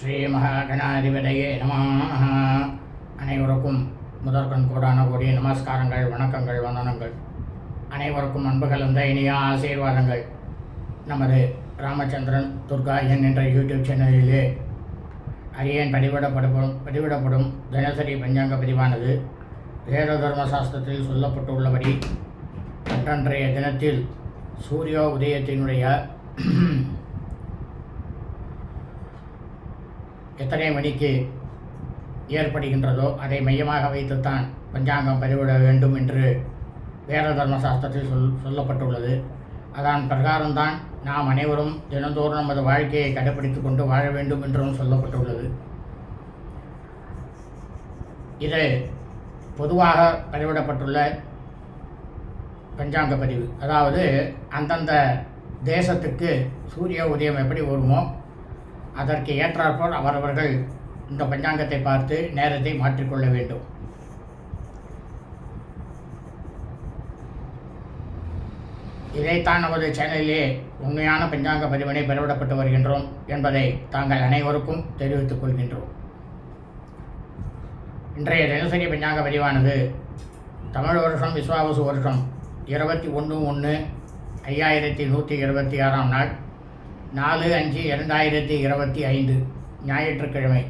ஸ்ரீ மகாகணாதிபதியே நம அனைவருக்கும் முதற்கண் கூடான கூடிய நமஸ்காரங்கள் வணக்கங்கள் வந்தனங்கள். அனைவருக்கும் அன்பு கலந்த இனிய ஆசீர்வாதங்கள். நமது ராமச்சந்திரன் துர்காயன் என்ற யூடியூப் சேனலிலே அரியேன் பதிவிடப்படும் பதிவிடப்படும் தினசரி பஞ்சாங்க பதிவானது. வேத தர்ம சாஸ்திரத்தில் சொல்லப்பட்டுள்ளபடி அன்றன்றைய தினத்தில் சூரிய உதயத்தினுடைய எத்தனை மணிக்கு ஏற்படுகின்றதோ அதை மையமாக வைத்துத்தான் பஞ்சாங்கம் பதிவிட வேண்டும் என்று வேத தர்ம சாஸ்திரத்தில் சொல் சொல்லப்பட்டுள்ளது. அதன் பிரகாரம்தான் நாம் அனைவரும் தினந்தோறும் நமது வாழ்க்கையை கடைப்பிடித்துக் கொண்டு வாழ வேண்டும் என்றும் சொல்லப்பட்டுள்ளது. இது பொதுவாக பதிவிடப்பட்டுள்ள பஞ்சாங்க பதிவு அதாவது அந்தந்த தேசத்துக்கு சூரிய உதயம் எப்படி வருமோ அதற்கு ஏற்றாற்போல் அவரவர்கள் இந்த பஞ்சாங்கத்தை பார்த்து நேரத்தை மாற்றிக்கொள்ள வேண்டும். இதைத்தான் நமது சேனலிலே உண்மையான பஞ்சாங்க பதிவினை பெறவிடப்பட்டு வருகின்றோம் என்பதை தாங்கள் அனைவருக்கும் தெரிவித்துக் கொள்கின்றோம். இன்றைய தினசரி பஞ்சாங்க பதிவானது தமிழ் வருஷம் விஸ்வாவசு வருஷம் இருபத்தி ஒன்று ஒன்று ஐயாயிரத்தி நூற்றி இருபத்தி ஆறாம் நாள். நாலு அஞ்சு இரண்டாயிரத்தி இருபத்தி ஐந்து ஞாயிற்றுக்கிழமை.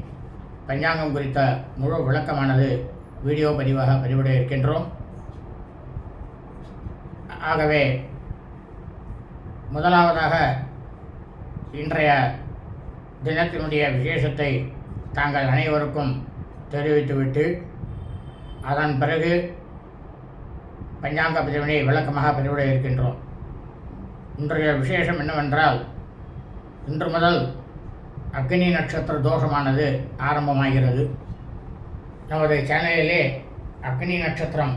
பஞ்சாங்கம் குறித்த முழு விளக்கமானது வீடியோ பதிவாக பதிவிட இருக்கின்றோம். ஆகவே முதலாவதாக இன்றைய தினத்தினுடைய விசேஷத்தை தாங்கள் அனைவருக்கும் தெரிவித்துவிட்டு அதன் பிறகு பஞ்சாங்க பதிவினை விளக்கமாக பதிவிட இருக்கின்றோம். இன்றைய விசேஷம் என்னவென்றால் இன்று முதல் அக்னி நட்சத்திர தோஷமானது ஆரம்பமாகிறது. நமது சேனலிலே அக்னி நட்சத்திரம்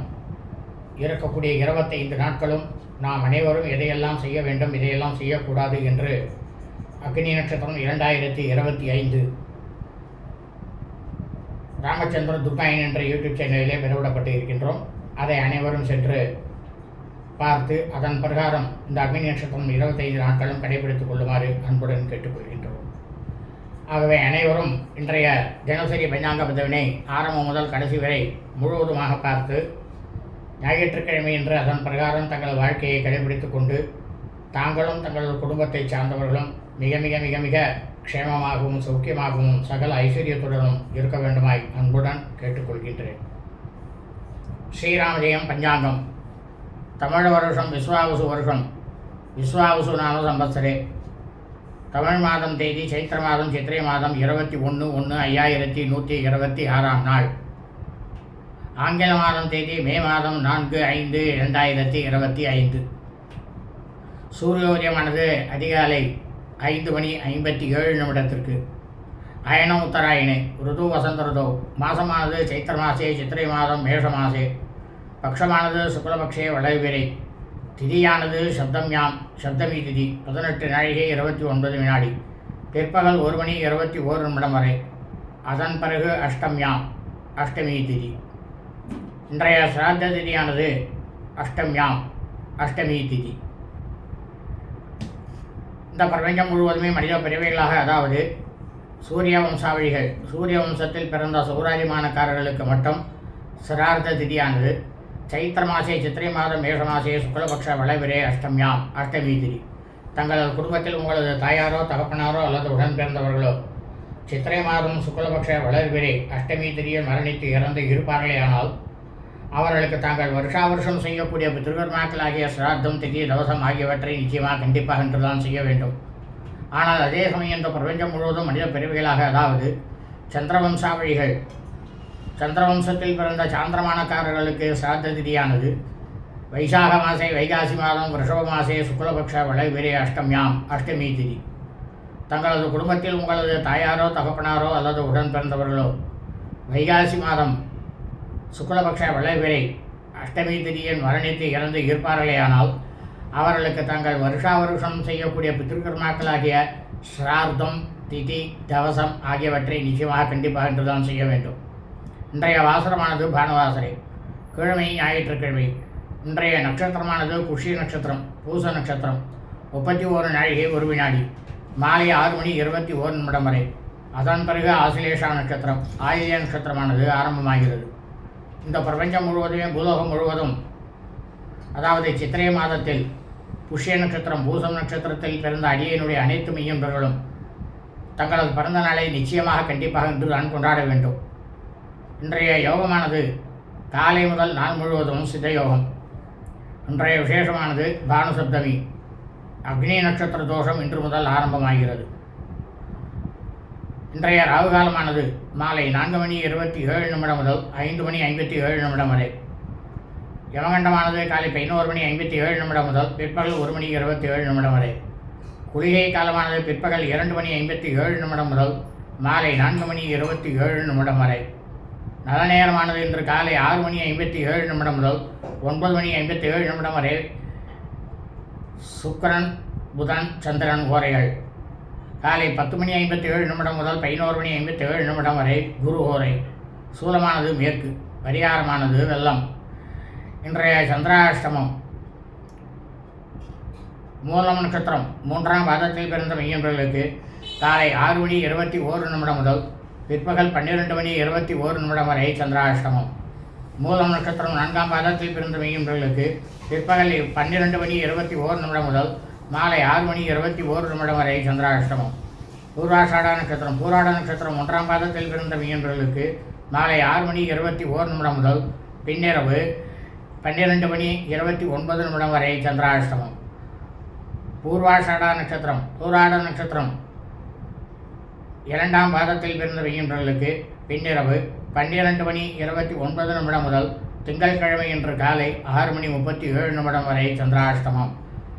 இருக்கக்கூடிய இருபத்தைந்து நாட்களும் நாம் அனைவரும் எதையெல்லாம் செய்ய வேண்டும் இதையெல்லாம் செய்யக்கூடாது என்று அக்னி நட்சத்திரம் இரண்டாயிரத்தி இருபத்தி ஐந்து ராமச்சந்திர துபாயின் என்ற யூடியூப் சேனலிலே பெறவிடப்பட்டு இருக்கின்றோம் அதை அனைவரும் சென்று பார்த்து அதன் பிரகாரம் இந்த அக்னி நட்சத்திரம் இருபத்தைந்து நாட்களும் கடைபிடித்துக் கொள்ளுமாறு அன்புடன் கேட்டுக்கொள்கின்றோம். ஆகவே அனைவரும் இன்றைய தினசரி பஞ்சாங்க பதவினை ஆரம்பம் முதல் கடைசி வரை முழுவதுமாக பார்த்து ஞாயிற்றுக்கிழமை என்று அதன் பிரகாரம் தங்கள் வாழ்க்கையை கடைபிடித்துக் கொண்டு தாங்களும் தங்களது குடும்பத்தை சார்ந்தவர்களும் மிக மிக மிக மிக க்ஷேமமாகவும் சௌக்கியமாகவும் சகல ஐஸ்வர்யத்துடனும் இருக்க வேண்டுமாய் அன்புடன் கேட்டுக்கொள்கின்றேன். ஸ்ரீராமஜெயம் பஞ்சாங்கம். தமிழ் வருஷம் விஸ்வாவசு வருஷம் விஸ்வாவசு நாம சம்பத்சரே தமிழ் மாதம் தேதி சைத்திர மாதம் சித்திரை மாதம் இருபத்தி ஒன்று ஒன்று ஐயாயிரத்தி நூற்றி இருபத்தி ஆறாம் நாள்। ஆங்கில மாதம் தேதி மே மாதம் நான்கு ஐந்து இரண்டாயிரத்தி இருபத்தி ஐந்து। சூரியோதயமானது அதிகாலை ஐந்து மணி ஐம்பத்தி ஏழு நிமிடத்திற்கு। அயனம் உத்தராயணே ருது வசந்த ருதோ மாதமானது சைத்திர மாசே சித்திரை மாதம் மேஷ மாசே। பக்ஷமானது சுக்லபக்ஷே வளைவிரை. திதியானது சப்தம்யாம். சப்தமி திதி. பதினெட்டு நாழிகை இருபத்தி ஒன்பது வினாடி. பிற்பகல் ஒரு மணி இருபத்தி ஓரு நிமிடம் வரை. அதன் பிறகு அஷ்டம்யாம். அஷ்டமி திதி. இன்றைய சிராத்த திதியானது அஷ்டம் யாம் அஷ்டமி திதி. இந்த பிரபஞ்சம் முழுவதுமே மனித பிறவைகளாக அதாவது சூரிய வம்சாவளிகள். சூரிய வம்சத்தில் பிறந்த சௌராஜிமானக்காரர்களுக்கு மட்டும் சிரார்த்த திதியானது சைத்திர மாசே சித்திரை மாதம் மேஷ மாசே சுக்லபக்ஷ வளவிரே அஷ்டமியாம் அஷ்டமி திரி தங்களது குடும்பத்தில் உங்களது தாயாரோ தகப்பனாரோ அல்லது உடன் பிறந்தவர்களோ சித்திரை மாதம் சுக்லபக்ஷ வளர்விரே அஷ்டமி திரியில் மரணித்து இறந்து இருப்பார்களேயானால் அவர்களுக்கு தாங்கள் வருஷா வருஷம் செய்யக்கூடிய பித்ருகர்மாக்கள் ஆகிய சிராத்தம் திதி தவசம் ஆகியவற்றை நிச்சயமாக கண்டிப்பாக என்றுதான் செய்ய வேண்டும். ஆனால் அதே சமயம் இந்த பிரபஞ்சம் முழுவதும் மனித பிரிவுகளாக அதாவது சந்திரவம்சாவழிகள் சந்திரவம்சத்தில் பிறந்த சாந்திரமானக்காரர்களுக்கு சிராத்த திதியானது வைசாக மாசே வைகாசி மாதம் ரிஷப மாசே சுக்லபக்ஷ வளைவிரே அஷ்டமியாம் அஷ்டமி திதி. தங்களது குடும்பத்தில் உங்களது தாயாரோ தகப்பனாரோ அல்லது உடன் பிறந்தவர்களோ வைகாசி மாதம் சுக்லபக்ஷ விளைவிரை அஷ்டமி திதியின் மரணித்து இறந்து இருப்பார்களேயானால் அவர்களுக்கு தங்கள் வருஷா வருஷம் செய்யக்கூடிய பித்திருக்கர்மாக்களாகிய ஸ்ரார்த்தம் திதி தவசம் ஆகியவற்றை நிச்சயமாக கண்டிப்பாக என்றுதான் செய்ய வேண்டும். இன்றைய வாசனமானது பானுவாசரை கிழமை ஞாயிற்றுக்கிழமை. இன்றைய நட்சத்திரமானது புஷ்ய நட்சத்திரம் பூச நட்சத்திரம். முப்பத்தி ஓரு நாழிகை ஒரு வினாடி. மாலை ஆறு மணி இருபத்தி ஓரு நிமிடம் வரை. அதன் பிறகு ஆசிலேஷா நட்சத்திரம் ஆயிலிய நட்சத்திரமானது ஆரம்பமாகிறது. இந்த பிரபஞ்சம் முழுவதுமே பூலோகம் முழுவதும் அதாவது சித்திரை மாதத்தில் புஷ்ய நட்சத்திரம் பூசம் நட்சத்திரத்தில் பிறந்த அடியனுடைய அனைத்து மையம்பர்களும் தங்களது பிறந்த நாளை நிச்சயமாக கண்டிப்பாக இன்று தான் கொண்டாட வேண்டும். இன்றைய யோகமானது காலை முதல் நாள் முழுவதும் சித்த யோகம் இன்றைய விசேஷமானது பானுசப்தமி. அக்னி நட்சத்திர தோஷம் இன்று முதல் ஆரம்பமாகிறது. இன்றைய ராகு காலமானது மாலை நான்கு மணி இருபத்தி ஏழு நிமிடம் முதல் ஐந்து மணி ஐம்பத்தி ஏழு நிமிடம் வரை. யமகண்டமானது காலை பதினோரு மணி ஐம்பத்தி ஏழு நிமிடம் முதல் பிற்பகல் ஒரு மணி இருபத்தி ஏழு நிமிடம் வரை. குளிகை காலமானது பிற்பகல் இரண்டு மணி ஐம்பத்தி ஏழு நிமிடம் முதல் மாலை நான்கு மணி இருபத்தி ஏழு நிமிடம் வரை. நல்ல நேரமானது இன்று காலை ஆறு மணி ஐம்பத்தி ஏழு நிமிடம் முதல் ஒன்பது மணி ஐம்பத்தி ஏழு நிமிடம் வரை சுக்கரன் புதன் சந்திரன் ஓரைகள். காலை பத்து மணி ஐம்பத்தி ஏழு நிமிடம் முதல் பதினோரு மணி ஐம்பத்தி ஏழு நிமிடம் வரை குரு ஓரை. சூலமானது மேற்கு பரிகாரமானது வெள்ளம். இன்றைய சந்திராஷ்டமம். மூலம் நட்சத்திரம். மூன்றாம் பாதத்தில் பிறந்த மெய்யன்பர்களுக்கு காலை ஆறு மணி இருபத்தி ஓரு நிமிடம் முதல் பிற்பகல் பன்னிரெண்டு மணி இருபத்தி ஓரு நிமிடம் வரை சந்திராஷ்டமம். மூலம் நட்சத்திரம் நான்காம் பாதத்தில் பிறந்த மெய்யன்பர்களுக்கு பிற்பகல் பன்னிரெண்டு மணி இருபத்தி ஓரு நிமிடம் முதல் மாலை ஆறு மணி இருபத்தி ஓரு நிமிடம் வரை சந்திராஷ்டமம். பூர்வாஷாடா நட்சத்திரம் பூராட நட்சத்திரம் ஒன்றாம் பாதத்தில் பிறந்த மெய்யன்பர்களுக்கு மாலை ஆறு மணி இருபத்தி ஓரு நிமிடம் முதல் பின்னிரவு பன்னிரெண்டு மணி இருபத்தி ஒன்பது நிமிடம் வரை சந்திராஷ்டமம். பூர்வாஷாடா நட்சத்திரம் பூராட நட்சத்திரம் இரண்டாம் பாதத்தில் பிறந்து வைகின்றவர்களுக்கு பின்னிரவு பன்னிரண்டு மணி இருபத்தி ஒன்பது நிமிடம் முதல் திங்கட்கிழமை இன்று காலை ஆறு மணி முப்பத்தி ஏழு நிமிடம் வரை சந்திராஷ்டமம்.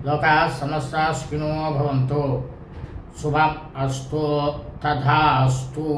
லோகா சமஸ்தா ஸ்பினோ பவந்தோ. சுபம் அஸ்தோ ததா அஸ்தோ